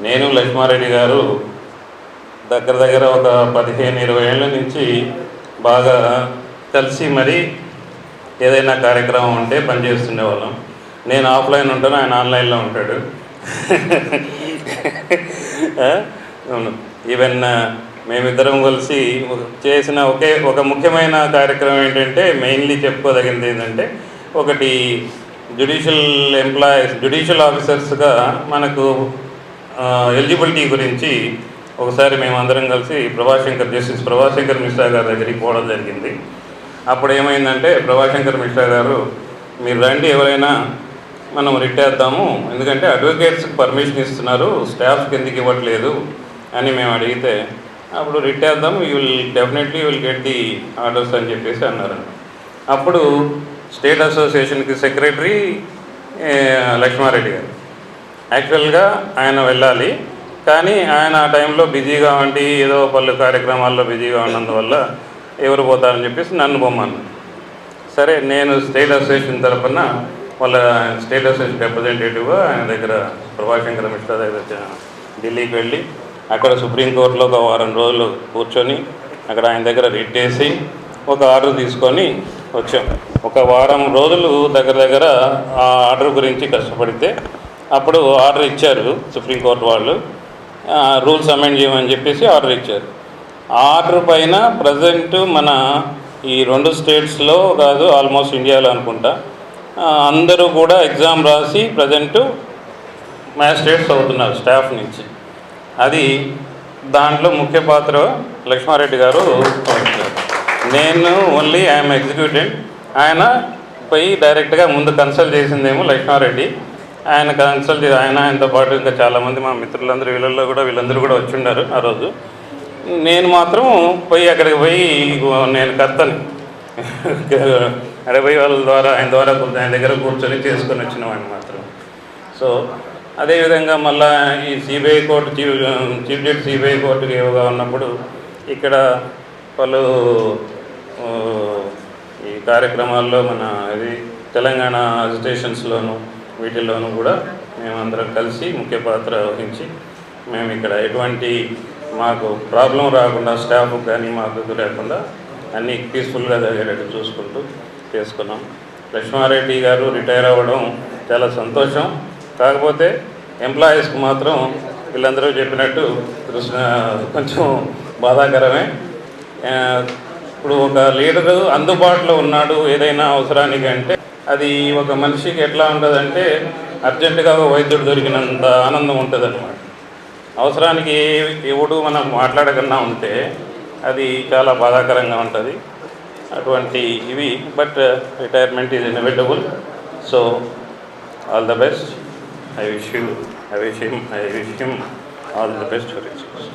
నేను లక్ష్మారెడ్డి గారు దగ్గర దగ్గర ఒక పదిహేను ఇరవై ఏళ్ళ నుంచి బాగా కలిసి మరి ఏదైనా కార్యక్రమం ఉంటే పనిచేస్తుండేవాళ్ళం నేను ఆఫ్లైన్ ఉంటాను ఆయన ఆన్లైన్లో ఉంటాడు. అవును. ఈవెన్ మేమిద్దరం కలిసి చేసిన ఒకే ఒక ముఖ్యమైన కార్యక్రమం ఏంటంటే మెయిన్లీ చెప్పుకోదగింది ఏంటంటే ఒకటి జ్యుడిషియల్ ఎంప్లాయీస్ జ్యుడిషియల్ ఆఫీసర్స్గా మనకు ఎలిజిబిలిటీ గురించి ఒకసారి మేమందరం కలిసి ప్రభాశంకర్ జస్టిస్ ప్రభాశంకర్ మిశ్రా గారి దగ్గరికి పోవడం జరిగింది. అప్పుడు ఏమైందంటే ప్రభాశంకర్ మిశ్రా గారు మీరు రండి ఎవరైనా మనం రిట్టేద్దాము ఎందుకంటే అడ్వకేట్స్కి పర్మిషన్ ఇస్తున్నారు స్టాఫ్కి ఎందుకు ఇవ్వట్లేదు? అని మేము అడిగితే అప్పుడు రిట్టేద్దాం you will definitely will get the orders అని చెప్పేసి అన్నారు అప్పుడు స్టేట్ అసోసియేషన్కి సెక్రటరీ లక్ష్మారెడ్డి గారు. యాక్చువల్గా ఆయన వెళ్ళాలి. కానీ ఆయన ఆ టైంలో బిజీగా ఉండి ఏదో పలు కార్యక్రమాల్లో బిజీగా ఉన్నందువల్ల ఎవరు పోతారని చెప్పేసి నన్ను పొమ్మను సరే నేను స్టేట్ అసోసియేషన్ తరఫున వాళ్ళ స్టేట్ అసోసియేషన్ రిప్రజెంటేటివ్గా ఆయన దగ్గర ప్రభాశంకర మిశ్రా దగ్గర ఢిల్లీకి వెళ్ళి అక్కడ సుప్రీంకోర్టులో ఒక వారం రోజులు కూర్చొని అక్కడ ఆయన దగ్గర రిట్ చేసి ఒక ఆర్డర్ తీసుకొని వచ్చాం. ఒక వారం రోజులు దగ్గర దగ్గర ఆ ఆర్డర్ గురించి కష్టపడితే అప్పుడు ఆర్డర్ ఇచ్చారు సుప్రీంకోర్టు వాళ్ళు. రూల్స్ అమెండ్ చేయమని చెప్పేసి ఆర్డర్ ఇచ్చారు. ఆ ఆర్డర్ పైన ప్రజెంట్ మన ఈ రెండు స్టేట్స్లో కాదు ఆల్మోస్ట్ ఇండియాలో అనుకుంటా. అందరూ కూడా ఎగ్జామ్ రాసి ప్రజెంట్ మ్యాజిస్ట్రేట్స్ అవుతున్నారు స్టాఫ్ నుంచి. అది దాంట్లో ముఖ్య పాత్ర లక్ష్మారెడ్డి గారు నేను ఓన్లీ ఐఎమ్ ఎగ్జిక్యూటివ్. ఆయన పోయి డైరెక్ట్గా ముందు కన్సల్ట్ చేసిందేమో లక్ష్మారెడ్డి. ఆయన కన్సల్ట్ ఆయన ఆయనతో పాటు ఇంకా చాలామంది మా మిత్రులందరూ వీళ్ళల్లో కూడా వీళ్ళందరూ కూడా వచ్చిండారు ఆ రోజు. నేను మాత్రం పోయి అక్కడికి పోయి నేను కర్తని. అక్కడ వాళ్ళ ద్వారా ఆయన ద్వారా ఆయన దగ్గర కూర్చొని చేసుకొని వచ్చిన వాడిని మాత్రం. సో అదేవిధంగా మళ్ళా ఈ CBI court chief chief judge CBI కోర్టుకి ఏవగా ఉన్నప్పుడు ఇక్కడ పలు ఈ కార్యక్రమాల్లో మన ఇది తెలంగాణ అజిటేషన్స్లోనూ వీటిల్లోనూ కూడా మేమందరం కలిసి ముఖ్య పాత్ర వహించి మేము ఇక్కడ ఎటువంటి మాకు ప్రాబ్లం రాకుండా స్టాఫ్ కానీ మాకు లేకుండా అన్నీ పీస్ఫుల్గా జరిగేటట్టు చూసుకుంటూ చేసుకున్నాం. లక్ష్మారెడ్డి గారు రిటైర్ అవ్వడం చాలా సంతోషం. కాకపోతే ఎంప్లాయీస్కి మాత్రం వీళ్ళందరూ చెప్పినట్టు కృష్ణ కొంచెం బాధాకరమే. ఇప్పుడు ఒక లీడరు అందుబాటులో ఉన్నాడు ఏదైనా అవసరానికి అంటే అది ఒక మనిషికి ఎట్లా ఉంటుందంటే అర్జెంటుగా ఒక వైద్యుడు దొరికినంత ఆనందం ఉంటుంది అనమాట అవసరానికి ఎవడు మనం మాట్లాడకుండా ఉంటే అది చాలా బాధాకరంగా ఉంటుంది. అటువంటి ఇవి but retirement is inevitable. So all the best. I wish you I wish him I wish him all the best for its